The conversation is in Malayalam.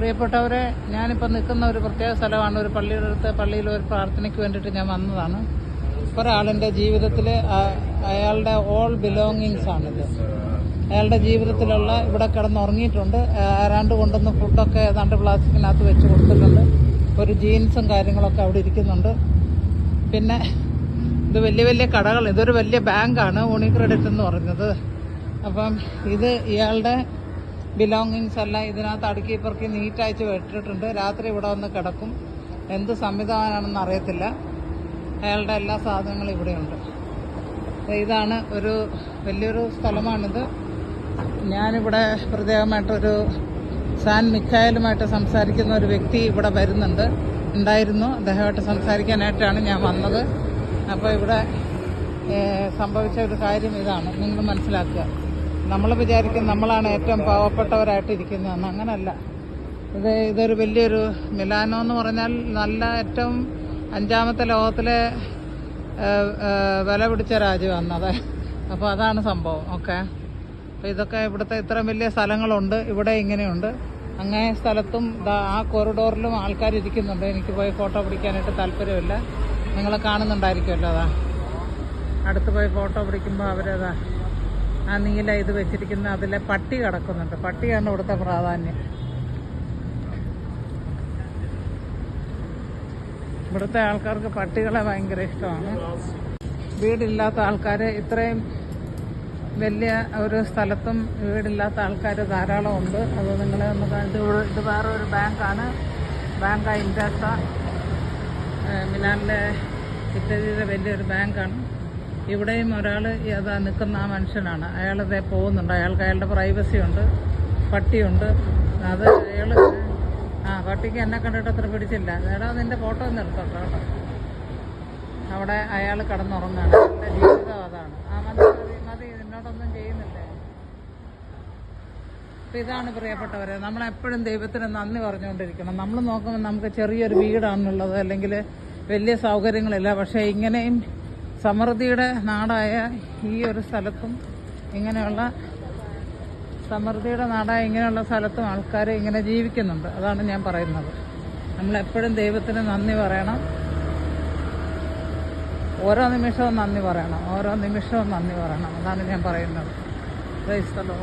പ്രിയപ്പെട്ടവരെ ഞാനിപ്പോൾ നിൽക്കുന്ന ഒരു പ്രത്യേക സ്ഥലമാണ്. ഒരു പള്ളിയുടെ അടുത്ത് പള്ളിയിൽ ഒരു പ്രാർത്ഥനയ്ക്ക് വേണ്ടിയിട്ട് ഞാൻ വന്നതാണ്. ഒരാളിന്റെ ജീവിതത്തിൽ അയാളുടെ ഓൾ ബിലോങ്ങിങ്സ് ആണിത്. അയാളുടെ ജീവിതത്തിലുള്ള ഇവിടെ കിടന്നുറങ്ങിയിട്ടുണ്ട്. ആരാണ്ട് കൊണ്ടുവന്ന് ഫുഡൊക്കെ ഏതാണ്ട് പ്ലാസ്റ്റിക്കിനകത്ത് വെച്ച് കൊടുത്തിട്ടുണ്ട്. ഒരു ജീൻസും കാര്യങ്ങളൊക്കെ അവിടെ ഇരിക്കുന്നുണ്ട്. പിന്നെ ഇത് വലിയ വലിയ കടകൾ ഇതൊരു വലിയ ബാങ്കാണ് ഊണി ക്രെഡിറ്റ് എന്ന് പറഞ്ഞത് അപ്പം ഇത് ഇയാളുടെ ബിലോങ്ങിങ്സ് എല്ലാം ഇതിനകത്ത് അടുക്കി പെറുക്കി നീറ്റായിട്ട് വെട്ടിട്ടുണ്ട്. രാത്രി ഇവിടെ വന്ന് കിടക്കും. എന്ത് സംവിധാനമാണെന്ന് അറിയത്തില്ല. അയാളുടെ എല്ലാ സാധനങ്ങളും ഇവിടെയുണ്ട്. ഇതാണ് ഒരു വലിയൊരു സ്ഥലമാണിത്. ഞാനിവിടെ പ്രത്യേകമായിട്ടൊരു സാൻ മിക്കായലുമായിട്ട് സംസാരിക്കുന്ന ഒരു വ്യക്തി ഇവിടെ വരുന്നുണ്ട്. ഉണ്ടായിരുന്നു. അദ്ദേഹമായിട്ട് സംസാരിക്കാനായിട്ടാണ് ഞാൻ വന്നത്. അപ്പോൾ ഇവിടെ സംഭവിച്ച ഒരു കാര്യം ഇതാണ്. നിങ്ങൾ മനസ്സിലാക്കുക. നമ്മൾ വിചാരിക്കും നമ്മളാണ് ഏറ്റവും പാവപ്പെട്ടവരായിട്ട് ഇരിക്കുന്നതെന്ന് അങ്ങനല്ല. ഇത് ഇതൊരു വലിയൊരു മിലാനോ എന്ന് പറഞ്ഞാൽ നല്ല ഏറ്റവും അഞ്ചാമത്തെ ലോകത്തിലെ വില പിടിച്ച രാജ്യമാണ് അത്. അപ്പോൾ അതാണ് സംഭവം. ഓക്കെ. അപ്പോൾ ഇതൊക്കെ ഇവിടുത്തെ ഇത്രയും വലിയ സ്ഥലങ്ങളുണ്ട്. ഇവിടെ ഇങ്ങനെയുണ്ട്. അങ്ങനെ സ്ഥലത്തും ആ കോറിഡോറിലും ആൾക്കാർ ഇരിക്കുന്നുണ്ട്. എനിക്ക് പോയി ഫോട്ടോ പിടിക്കാനായിട്ട് താല്പര്യമില്ല. നിങ്ങൾ കാണുന്നുണ്ടായിരിക്കുമല്ലോ അതാ. അടുത്ത് പോയി ഫോട്ടോ പിടിക്കുമ്പോൾ അവരതാ. ആ നീല ഇത് വെച്ചിരിക്കുന്ന അതിലെ പട്ടി കിടക്കുന്നുണ്ട്. പട്ടിയാണ് ഇവിടുത്തെ പ്രാധാന്യം. ഇവിടുത്തെ ആൾക്കാർക്ക് പട്ടികളെ ഭയങ്കര ഇഷ്ടമാണ്. വീടില്ലാത്ത ആൾക്കാർ ഇത്രയും വലിയ ഒരു സ്ഥലത്തും വീടില്ലാത്ത ആൾക്കാർ ധാരാളം ഉണ്ട്. അത് നിങ്ങളെ ഒന്ന് കണ്ട് ഇത് വേറെ ഒരു ബാങ്കാണ്. ബാങ്ക് ഇൻഡാസ മിനാലിലെ ഇറ്റലിയിലെ വലിയൊരു ബാങ്കാണ്. ഇവിടെയും ഒരാൾ അതാ നിൽക്കുന്ന ആ മനുഷ്യനാണ്. അയാളത് പോകുന്നുണ്ട്. അയാൾക്ക് അയാളുടെ പ്രൈവസി ഉണ്ട്. പട്ടിയുണ്ട്. അത് അയാൾ ആ പട്ടിക്ക് എന്നെ കണ്ടിട്ട് അത്ര പിടിച്ചില്ല. എടാ നിന്റെ ഫോട്ടോ ഒന്ന് എടുത്തോട്ടോ കേട്ടോ. അവിടെ അയാൾ കിടന്നുറങ്ങാണ്. എന്റെ ജീവിതം അതാണ്. ആ മതി മതി മതി. നിന്നോടൊന്നും ചെയ്യുന്നില്ലേ? അപ്പൊ ഇതാണ് പ്രിയപ്പെട്ടവരെ. നമ്മളെപ്പോഴും ദൈവത്തിന് നന്ദി പറഞ്ഞുകൊണ്ടിരിക്കണം. നമ്മൾ നോക്കുമ്പോൾ നമുക്ക് ചെറിയൊരു വീടാണുള്ളത് അല്ലെങ്കിൽ വലിയ സൗകര്യങ്ങളില്ല. പക്ഷേ ഇങ്ങനെയും സമൃദ്ധിയുടെ നാടായ ഈ ഒരു സ്ഥലത്തും ഇങ്ങനെയുള്ള സമൃദ്ധിയുടെ നാടായ ഇങ്ങനെയുള്ള സ്ഥലത്തും ആൾക്കാർ ഇങ്ങനെ ജീവിക്കുന്നുണ്ട്. അതാണ് ഞാൻ പറയുന്നത്. നമ്മളെപ്പോഴും ദൈവത്തിന് നന്ദി പറയണം. ഓരോ നിമിഷവും നന്ദി പറയണം. ഓരോ നിമിഷവും നന്ദി പറയണം. അതാണ് ഞാൻ പറയുന്നത്. ക്രൈസ്തലോ